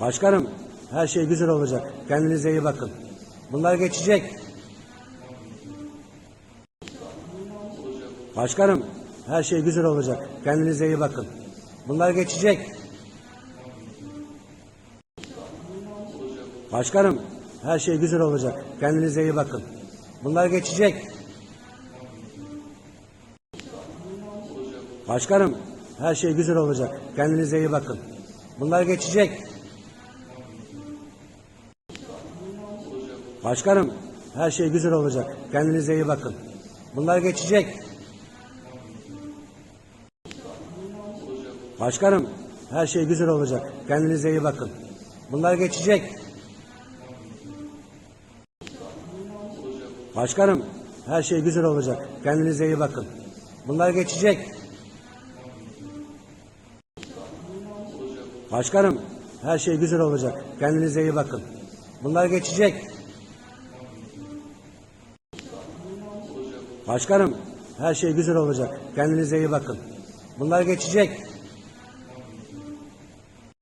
Başkanım, her şey güzel olacak. Kendinize iyi bakın. Bunlar geçecek. Başkanım, her şey güzel olacak. Kendinize iyi bakın. Bunlar geçecek. Başkanım, her şey güzel olacak. Kendinize iyi bakın. Bunlar geçecek. Başkanım, her şey güzel olacak. Kendinize iyi bakın. Bunlar geçecek. Başkanım, her şey güzel olacak. Kendinize iyi bakın. Bunlar geçecek. Başkanım, her şey güzel olacak. Kendinize iyi bakın. Bunlar geçecek. Başkanım, her şey güzel olacak. Kendinize iyi bakın. Bunlar geçecek. Başkanım, her şey güzel olacak. Kendinize iyi bakın. Bunlar geçecek. Başkanım, her şey güzel olacak. Kendinize iyi bakın. Bunlar geçecek.